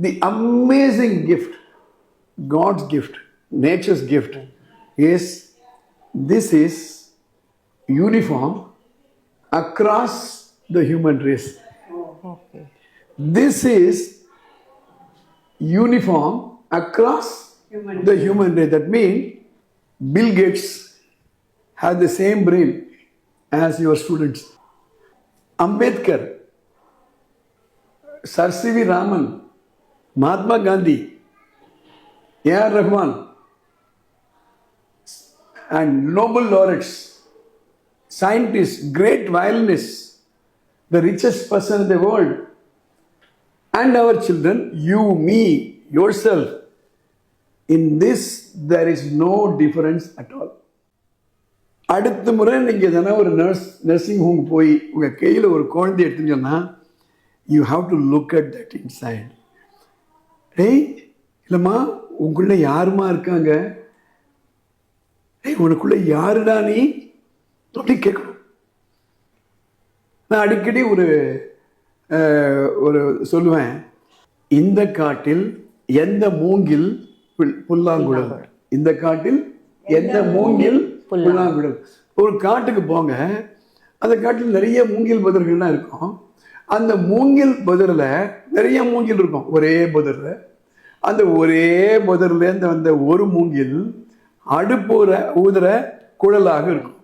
The amazing gift, God's gift, nature's gift, is this is uniform across the human race. Okay. This is uniform across the human race. That means Bill Gates has the same brain as your students. Ambedkar, Sir C.V. Raman, Mahatma Gandhi, A.R. Rahman, and Nobel laureates, scientists, great violinists, the richest person in the world, and our children, you, me, yourself. In this, there is no difference at all. அடுத்த முறை நீங்கள் எதனா ஒரு nurse nursing home போய் உங்கள் கையில் ஒரு குழந்தை எடுத்துன்னு சொன்னால் you have to look at that inside டேய் இல்லைம்மா உங்களுக்குள்ள யாருமா இருக்காங்க? டேய் உனக்குள்ள யாருடா நீ? அப்படி கேட்கணும் நான் அடிக்கடி ஒரு ஒரு சொல்லுவேன். இந்த காட்டில் எந்த மூங்கில் புல்- புல்லாங்குழல்? இந்த காட்டில் எந்த மூங்கில் புல்லாங்குழல்? ஒரு காட்டுக்கு போங்க. அந்த காட்டில் நிறைய மூங்கில் புதர்கள்லாம் இருக்கும். அந்த மூங்கில் புதரில் நிறைய மூங்கில் இருக்கும். ஒரே புதரில். அந்த ஒரே புதர்லேருந்து வந்த ஒரு மூங்கில் அடுப்புற ஊதுற குழலாக இருக்கும்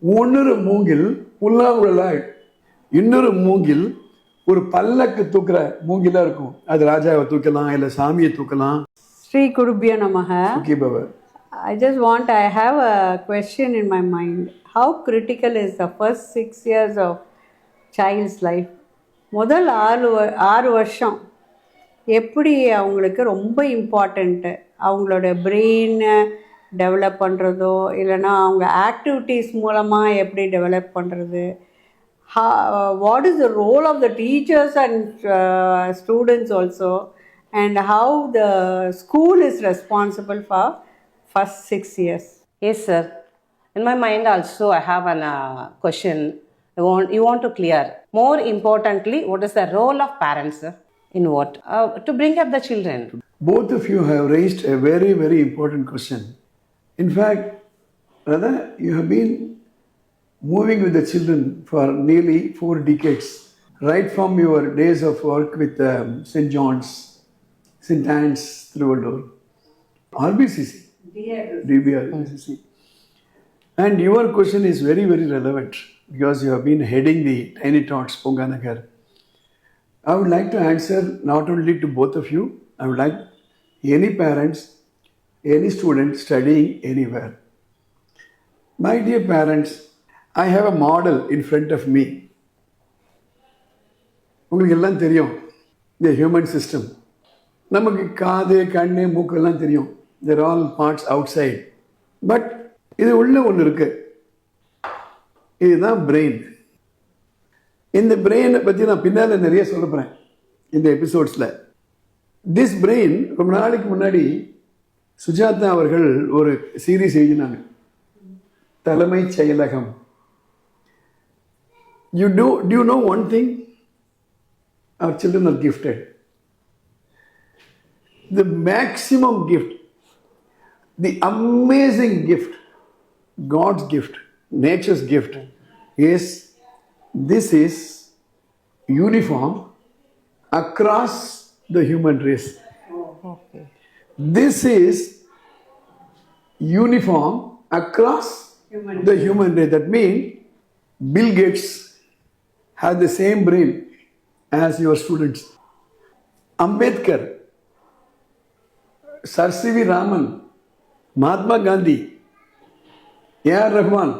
இன்னொரு மூங்கில் புல்லாங்குழலாக இன்னொரு மூங்கில் ஒரு பல்லக்கு தூக்குற மூங்கிலா இருக்கும் அது ராஜாவை தூக்கலாம் இல்லை சாமியை தூக்கலாம் Kurubhya Namaha. தூக்கிப்பவர் I just want, I have a question in my mind. How critical is the first six years of child's life? முதல் ஆறு ஆறு வருஷம் எப்படி அவங்களுக்கு ரொம்ப இம்பார்ட்டண்ட்டு அவங்களோட பிரெயினை டெவலப் பண்ணுறதோ இல்லைன்னா அவங்க ஆக்டிவிட்டீஸ் மூலமாக எப்படி டெவலப் பண்ணுறது what is the role of the teachers and students also and how the school is responsible for first six years yes sir in my mind also I have an question question. I want you want to clear. More importantly, what is the role of parents in what uh, to bring up the children? Both of you have raised a very, very important question. In fact, Radha, you have been moving with the children for nearly four decades, right from your days of work with um, St. John's, St. Anne's, Trivandor, RBCC, DBRCC. And your question is very, very relevant because you have been heading the Tiny Tots Ponganagar. I would like to answer not only to both of you, I would like any parents, any student studying anywhere. My dear parents, I have a model in front of me. உங்களுக்கு எல்லாம் தெரியும் இந்த human system நமக்கு காது கண்ணு மூக்கு எல்லாம் தெரியும் they're all parts outside but இது உள்ள ஒன்று இருக்கு இதுதான் பிரெயின் இந்த பிரெயினை பற்றி நான் பின்னால் நிறைய சொல்ல இந்த எபிசோட்ஸில் திஸ் பிரெயின் ரொம்ப நாளைக்கு முன்னாடி சுஜாதா அவர்கள் ஒரு சீரீஸ் எழுதினாங்க. தலைமை செயலகம். You do do you know one thing our children are gifted the maximum gift the amazing gift God's gift nature's gift is this is uniform across the human race. Okay This is uniform across the human race. That means Bill Gates has the same brain as your students. Ambedkar, Sir C.V. Raman, Mahatma Gandhi, A.R. Rahman,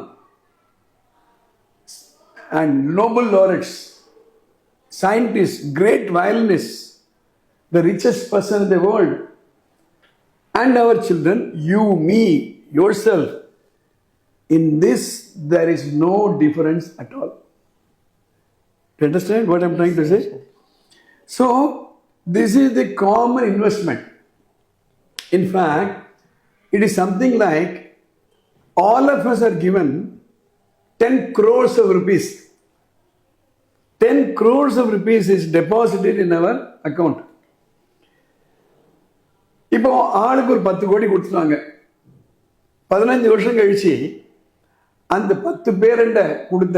and Nobel laureates, scientists, great violinists, the richest person in the world, and our children, you, me, yourself. In this, there is no difference at all. Do you understand what I'm trying to say? So, this is the common investment. In fact, it is something like all of us are given 10 crores of rupees. 10 crores of rupees is deposited in our account. இப்போ ஆளுக்கு ஒரு பத்து கோடி கொடுத்துட்டாங்க பதினஞ்சு வருஷம் கழிச்சு அந்த பத்து பேரண்ட கொடுத்த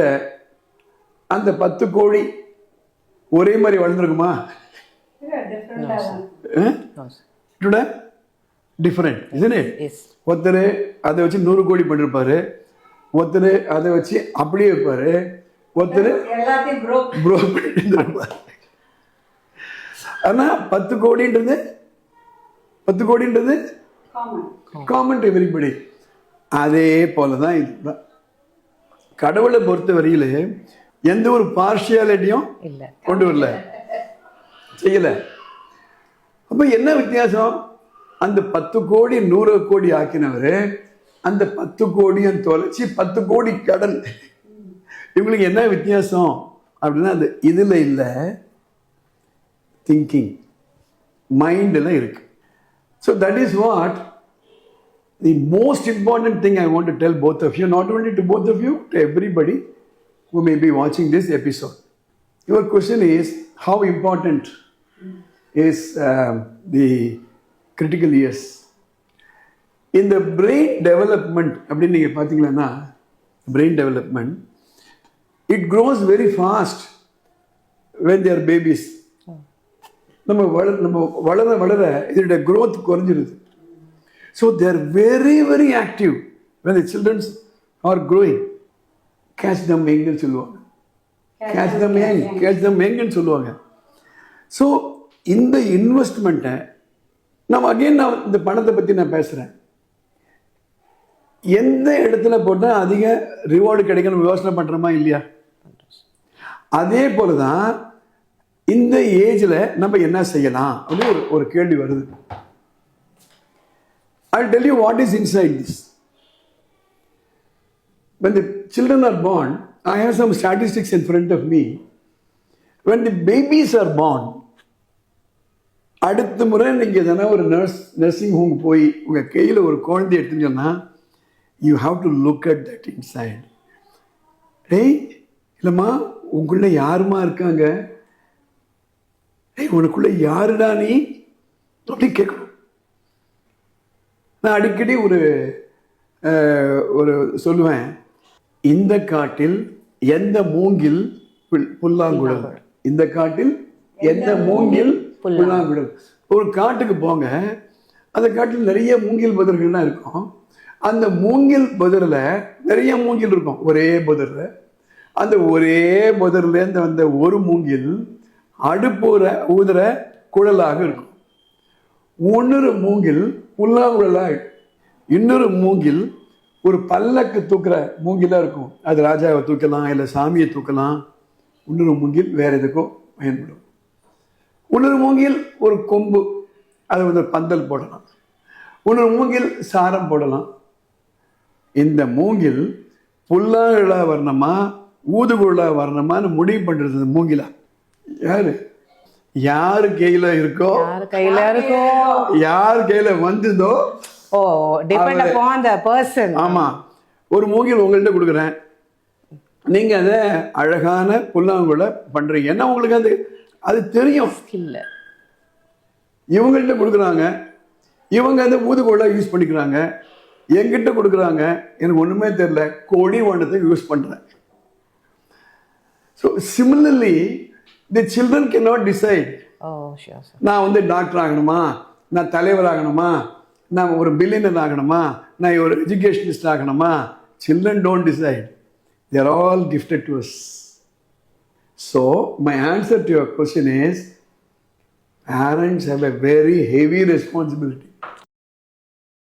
அந்த பத்து கோடி ஒரே மாதிரி வளர்ந்துருக்குமா. டிஃப்ரெண்ட் இதுன்னு. ஒருத்தர் அதை வச்சு நூறு கோடி பண்ணிருப்பாரு ஒருத்தர் அதை வச்சு அப்படியே வைப்பாரு. ஒருத்தர் ப்ரோ ப்ரோ பண்ணிருப்பாரு ஆனா பத்து கோடின்றது பத்து கோடின்றது காமன் காமன் டு எவ்ரிபடி அதே போல தான் இதுதான். கடவுளை பொறுத்த வரையில எந்த ஒரு பார்ஷியாலிட்டியும் இல்ல. கொண்டு வரல. செய்யல. அப்ப என்ன வித்தியாசம்? அந்த பத்து கோடி நூறு கோடி ஆக்கினவர் அந்த பத்து கோடியும் தொலைச்சி பத்து கோடி கடன் இவங்களுக்கு என்ன வித்தியாசம் அப்படின்னா அந்த இதில் இல்லை திங்கிங் மைண்டில் இருக்கு so that is what the most important thing I want to tell both of you not only to both of you to everybody who may be watching this episode. Your question is how important is uh, the critical In the brain development, அப்படின்னு நீங்கள் பார்த்தீங்கன்னா brain development, it grows very fast when they are babies. நம்ம வளர நம்ம வளர வளர இதோட growth குறைஞ்சிருது. So they're very very active when the children are growing. Catch them எங்கன்னு சொல்லுவாங்க. கேட்ச் தம் எங் கேட்ச் தம் எங்கன்னு சொல்லுவாங்க. ஸோ இந்த இன்வெஸ்ட்மெண்ட்டை நம்ம அகைன் நான் இந்த பணத்தை பற்றி நான் பேசுகிறேன் எந்த இடத்துல போட்டால் அதிக ரிவார்டு கிடைக்கணும் யோசனை பண்ணுறோமா இல்லையா? அதே போல தான் இந்த ஏஜில் நம்ம என்ன செய்யலாம் அப்படின்னு ஒரு ஒரு கேள்வி வருது. I tell you what is inside this When the children are born, I have some statistics in front of me. When the babies are born, அடுத்த முறை நீங்கள் எதனா ஒரு நர்ஸ் நர்சிங் ஹோம் போய் உங்கள் கையில் ஒரு குழந்தை எடுத்துன்னு சொன்னால் you have to look at that inside டேய் இல்லைம்மா உங்களுக்குள்ள யாருமா இருக்காங்க? டேய் உனக்குள்ள யாருடா நீ? அப்படி கேட்கணும். நான் அடிக்கடி ஒரு ஒரு சொல்லுவேன். இந்த காட்டில் எந்த மூங்கில் புல்- புல்லாங்குழல்? இந்த காட்டில் எந்த மூங்கில் புல்லாங்குழல்? ஒரு காட்டுக்கு போங்க. அந்த காட்டில் நிறைய மூங்கில் புதர்கள்லாம் இருக்கும். அந்த மூங்கில் புதரில் நிறைய மூங்கில் இருக்கும். ஒரே புதரில் அந்த ஒரே புதர்லேருந்து வந்த ஒரு மூங்கில் அடுப்புற ஊதுற குழலாக இருக்கும். இன்னொரு மூங்கில் புல்லாங்குழலாக இன்னொரு மூங்கில் ஒரு பல்லக்கு தூக்குற மூங்கிலாக இருக்கும். அது ராஜாவை தூக்கலாம் இல்லை சாமியை தூக்கலாம். இன்னொரு மூங்கில் வேறு எதுக்கோ பயன்படும். இன்னொரு மூங்கில் ஒரு கொம்பு. அது வந்து பந்தல் போடலாம். இன்னொரு மூங்கில் சாரம் போடலாம். இந்த மூங்கில் புல்லாங்குழலா வரணுமா ஊதுகுழலா வரணுமான்னு முடிவு பண்றது இந்த மூங்கிலா. யாரு? யாரு கையில இருக்கோ கையில இருக்கோ. யார் கையில வந்ததோ ஓ டிபெண்ட் அப்பான் த பர்சன் ஆமா. ஒரு மூங்கில் உங்கள்கிட்ட கொடுக்குறேன். நீங்க அதை அழகான புல்லாங்குழ பண்றீங்க. என்ன உங்களுக்கு அது? அது தெரியும். இல்ல இவங்கள்ட்ட கொடுக்குறாங்க. இவங்க அந்த ஊதுகோலை யூஸ் பண்ணிக்கிறாங்க. என்கிட்ட கொடுக்குறாங்க. எனக்கு ஒண்ணுமே தெரியல. கொடி வண்ணத்தை யூஸ் பண்றேன். So similarly the children can not decide நான் வந்து டாக்டர் ஆகணுமா? நான் தலைவர் ஆகணுமா? நான் ஒரு பில்லியனர் ஆகணுமா? நான் ஒரு எஜுகேஷனிஸ்ட் ஆகணுமா? Children don't decide they're all gifted to us so my answer to your question is parents have a very heavy responsibility.